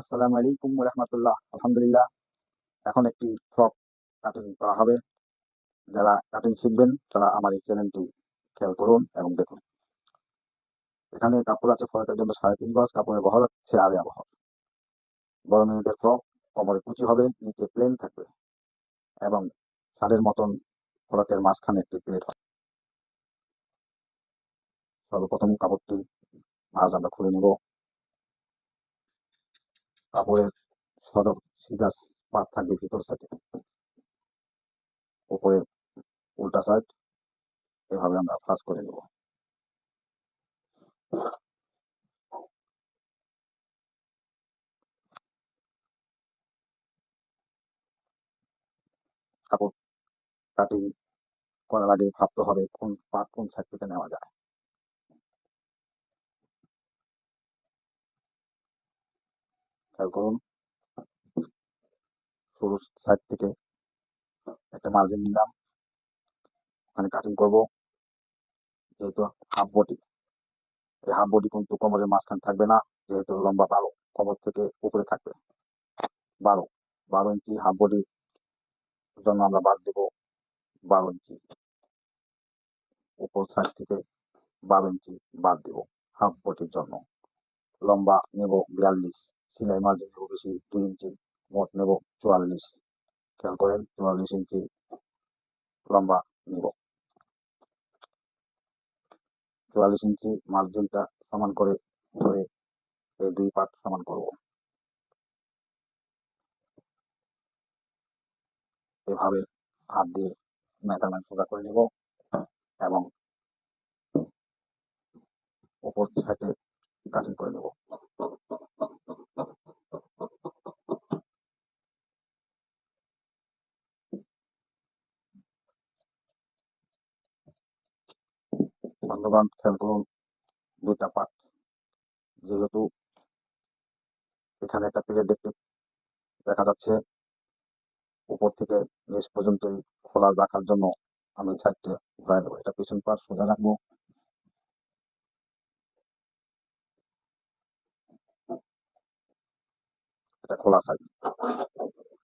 আসসালামু আলাইকুম রহমতুল্লাহ আলহামদুলিল্লাহ, এখন একটি ফ্রক কাটিং করা হবে। যারা কাটিং শিখবেন, তারা আমার এই চ্যানেলটি খেয়াল করুন এবং দেখুন। এখানে কাপড় আছে ফ্রকের জন্য সাড়ে তিন গজ, কাপড়ের বহর হচ্ছে আড়ে আবহাওয়া বড় মেয়েদের ফ্রক, কোমরে কুচি হবে, নিচে প্লেন থাকবে এবং শাড়ির মতন ফ্রকের মাঝখানে একটি প্লেট হবে। সর্বপ্রথম কাপড়টি আজ আমরা খুলে নেব। কাপড়ের সরব সিধা পাত থাকবে ভিতর সাইডে উপরে উল্টা সাইড এভাবে আমরা ফাঁস করে নেব। কাপড় কাটিং করার আগে ভাবতে হবে কোন পাত কোন সাইড থেকে নেওয়া যায়। খেয়াল করুন। সাইড থেকে একটা মার্জিন নিলাম। ওখানে কাটিং করব। যেহেতু হাফ বডি এই হাফ বডি কিন্তু কোমরের মাঝখানে থাকবে না, যেহেতু লম্বা বারো, কোমর থেকে উপরে থাকবে। বারো বারো ইঞ্চি হাফ বডি জন্য আমরা বাদ দেব বারো ইঞ্চি উপর সাইড থেকে বারো ইঞ্চি বাদ দেব হাফ বডির জন্য। লম্বা নেব বিয়াল্লিশ। সেলাই মার্জিন নেব বেশি দুই ইঞ্চি মোট নেব চুয়াল্লিশ খেয়াল করেন চুয়াল্লিশ ইঞ্চি লম্বা নেব চুয়াল্লিশ ইঞ্চি মার্জিনটা সমান করে ধরে এই দুই পার্ট সমান করব এভাবে হাত দিয়ে মেজারমেন্ট সোজা করে নেব এবং উপর সাইডে কাটিং করে নেব বন্ধুগণ খেয়াল দুইটা পার্ট যেহেতু এখানে একটা প্লেট দেখতে দেখা যাচ্ছে, উপর থেকে নিচ পর্যন্তই খোলা রাখার জন্য আমি সাইডটা ঘুরাই দেবো এটা পিছন পার্ট সোজা রাখব। এটা খোলা সাইড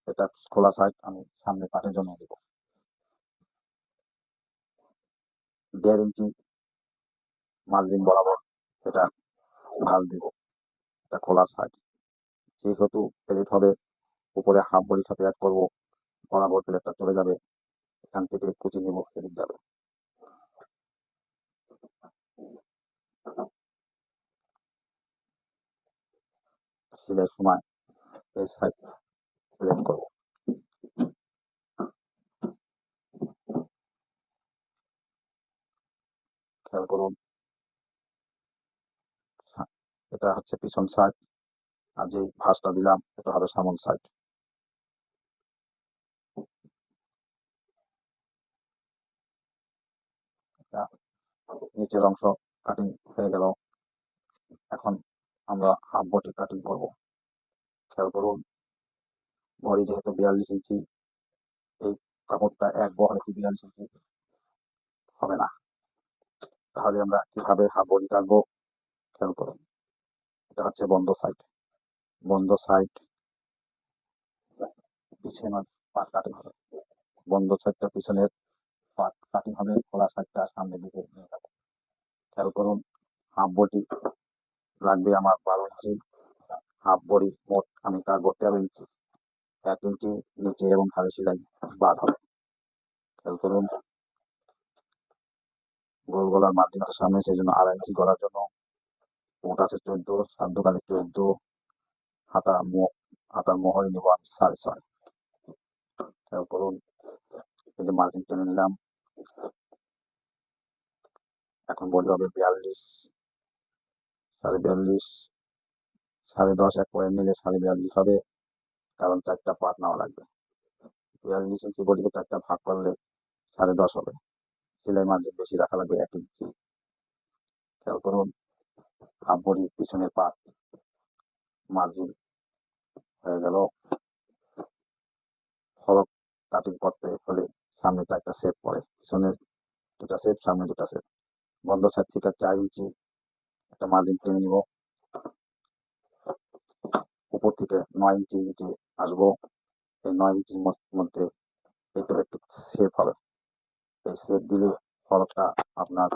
এটা খোলা সাইড আমি সামনে পাটের জন্য দিব দেড় ইঞ্চি মার্জিন বরাবর এটা ভাঁজ দিব, এটা খোলা সাইড। যেহেতু প্লেট হবে, উপরে হাফ বড়ির সাথে অ্যাড করব, বরাবর প্লেটটা চলে যাবে, এখান থেকে কুচি নিব এদিক যাবে। সেলাই সময় এই সাইড প্লেট করব। খেয়াল করুন এটা হচ্ছে পিছন সাইড আর যে ভাঁজটা দিলাম, এটা হবে সামন সাইড নিচের অংশ কাটিং হয়ে গেল। এখন আমরা হাফ বটি কাটিং করব। খেয়াল করুন ভরি যেহেতু বিয়াল্লিশ ইঞ্চি, এই কাপড়টা এক বহরে কি বিয়াল্লিশ ইঞ্চি? হবে না। তাহলে আমরা কীভাবে হাফ বডি কাটবো? খেয়াল করুন। এটা হচ্ছে বন্ধ সাইড বন্ধ সাইড পিছনের পাট কাটিং হবে। বন্ধ সাইডটা পিছনের পাট কাটিং হবে, খোলা সাইডটা সামনের দিকে নিয়ে যাব। খেয়াল করুন হাফ বডি লাগবে আমার বারো ইঞ্চি হাফ বডি মোট আমি কাটবো তেরো ইঞ্চি। এক ইঞ্চি নিচে এবং হাড়ে সেলাই বাদ হবে। খেয়াল করুন, গোল গলার আছে সামনে সেই জন্য আড়াই ইঞ্চি গলার জন্য মোট আছে চোদ্দ সাত কালে চোদ্দ, হাতা হাতার মোহরে নেব আমি সাড়ে ছয়। করুন এই যে মার্জিন টেনে নিলাম। এখন বলতে হবে বিয়াল্লিশ, সাড়ে বিয়াল্লিশ, সাড়ে দশ এক পয়েন্ট নিলে সাড়ে বিয়াল্লিশ হবে, কারণ চারটা পাট নেওয়া লাগবে। বিয়াল্লিশ ইঞ্চি বডিকে চারটা ভাগ করলে সাড়ে দশ হবে। সেলাই মার্জিন বেশি রাখা লাগবে এক ইঞ্চি। খেয়াল করুন হাফ বডি পিছনের পাট মার্জিন হয়ে গেল। ফরক কাটিং করতে হলে সামনে চারটা সেপ পড়ে। পিছনের দুটা সেপ সামনে দুটা সেপ বন্ধ সাইড থেকে চার ইঞ্চি একটা মার্জিন টেনে নিব। উপর থেকে নয় ইঞ্চি নিচে আসব। এই নয় ইঞ্চির মধ্যে একটু একটু সেপ হবে। এই সেপ দিলে ফলকটা আপনার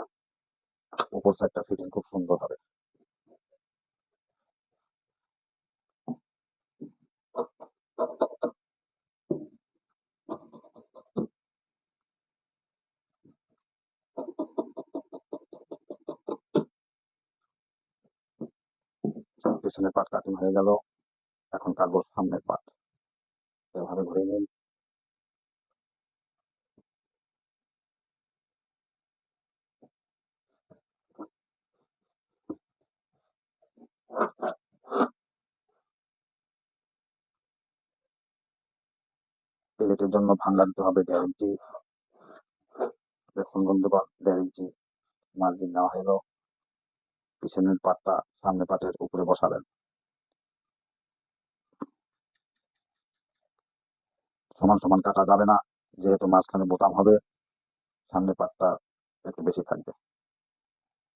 উপর সাইডটা ফিটিং খুব সুন্দর হবে। পেছনের পাট কাটিং হয়ে গেল। এখন কাটবো সামনের পাট। এভাবে ঘুরে নিন। প্লেটের জন্য ভাঙ্গা দিতে হবে ইঞ্চি। দেখুন বন্ধুগণ ইঞ্চি মার্জিন নেওয়া হলো পিছনের পাটটা সামনে পাটের উপরে বসাবেন। সমান সমান কাটা যাবে না, যেহেতু মাঝখানে বোতাম হবে, সামনে পাটটা একটু বেশি থাকবে।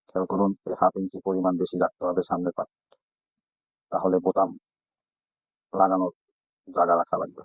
খেয়াল করুন হাফ ইঞ্চি পরিমাণ বেশি রাখতে হবে সামনের পাট। তাহলে বোতাম লাগানোর জায়গা রাখা লাগবে।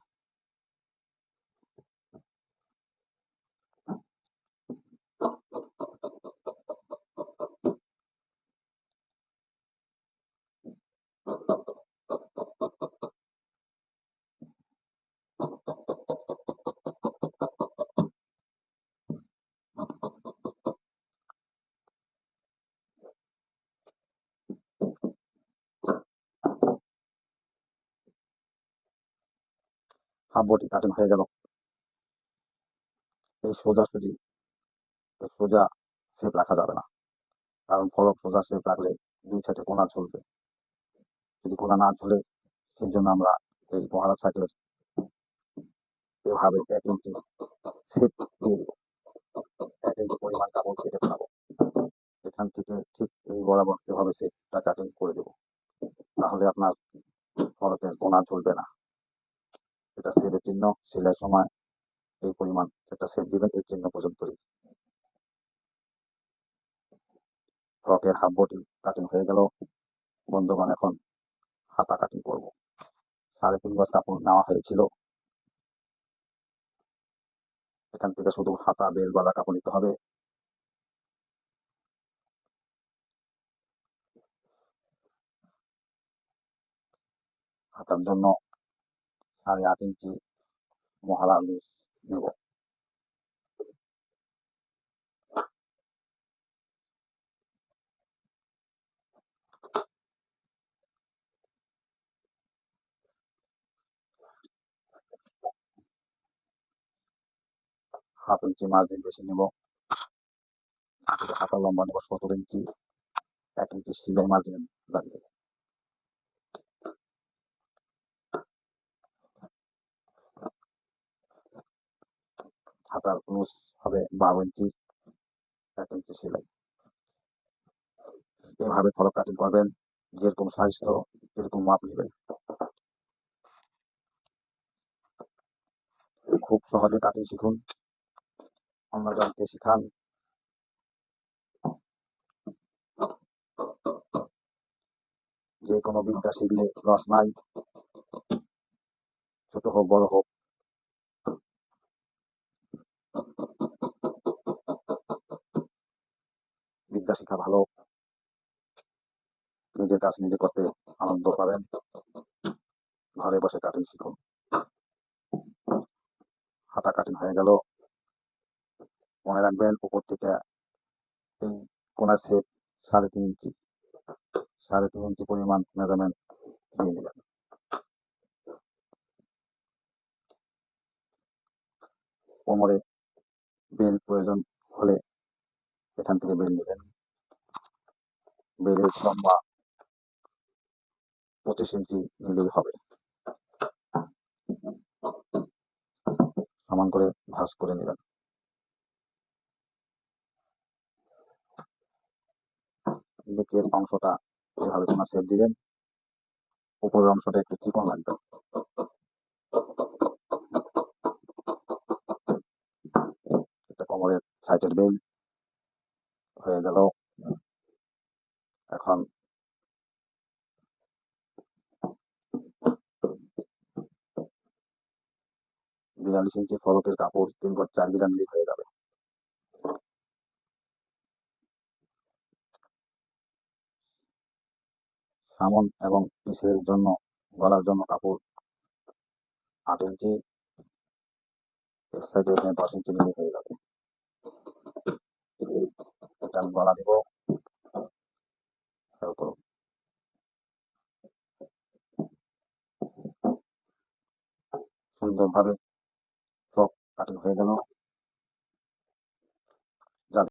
হাফ বটি হয়ে গেল। এই সোজাসুজি সোজা শেপ রাখা যাবে না। কারণ ফলক সোজা শেপ রাখলে দুই সাইডে কোনা ঝুলবে। যদি কোনা না ঝুলে সেই জন্য আমরা এই মহারা সাইডের এভাবে এক ইঞ্চি শেপ দিয়ে এক ইঞ্চি পরিমাণ কাপড় কেটে এখান থেকে ঠিক এই বরাবর এভাবে শেপটা কাটিং করে দেবো। তাহলে আপনার ফলকের কোনা ঝুলবে না। এটা সেটের চিহ্ন, সেলাই সময়, এই পরিমাণ একটা সেট দিবেন, এই চিহ্ন পর্যন্তই ফ্রকের হাফ বটি কাটিং হয়ে গেল। বন্ধুগণ, এখন হাতা কাটিং করব। সাড়ে তিন গজ কাপড় নেওয়া হয়েছিল। এখান থেকে শুধু হাতা, বেল বাঁধা কাপড় নিতে হবে। হাতার জন্য সাড়ে আট ইঞ্চি মহারা হাফ ইঞ্চি মার্জিন বেশি নেব হাতা লম্বা নেব সতেরো ইঞ্চি এক ইঞ্চি সিলাই মার্জিন লাগবে হাতার লুজ হবে বারো ইঞ্চি, এক ইঞ্চি সেলাই। এভাবে ফলক কাটিং করবেন, যেরকম সাইজ তো এরকম মাপ নেবেন। খুব সহজে কাটিং শিখুন। অন্যজনকে শিখান। যে কোনো বিদ্যা শিখলে লস নাই। ছোট হোক, বড় হোক। নিজের কাজ নিজে করতে আনন্দ পাবেন, ঘরে বসে কাটিং শিখুন। হাতা কাটিং হয়ে গেল। মনে রাখবেন, উপর থেকে এই কোনার সেট সাড়ে তিন ইঞ্চি। সাড়ে তিন ইঞ্চি পরিমাণ মেজারমেন্ট নিয়ে নেবেন। কোমরে বেল প্রয়োজন হলে এখান থেকে বেল নেবেন। বেলের লম্বা পঁচিশ ইঞ্চি নিলেই হবে সমান করে ভাঁজ করে নেবেন। নিচের অংশটা এভাবে তোমার সেপ দিবেন। উপরের অংশটা একটু চিকন লাগবে। এটা কোমরের সাইডের বেল হয়ে গেল। এখন বিয়াল্লিশ ইঞ্চি ফরকের কাপড় তিন গজ চার বিঘা নিলেই হয়ে যাবে সামন এবং পিসের জন্য, গলার জন্য কাপড় আট ইঞ্চি এক সাইডে দশ ইঞ্চি নিলেই হয়ে যাবে এটা আমি গলা দেবো। সুন্দরভাবে কাটিং হয়ে গেল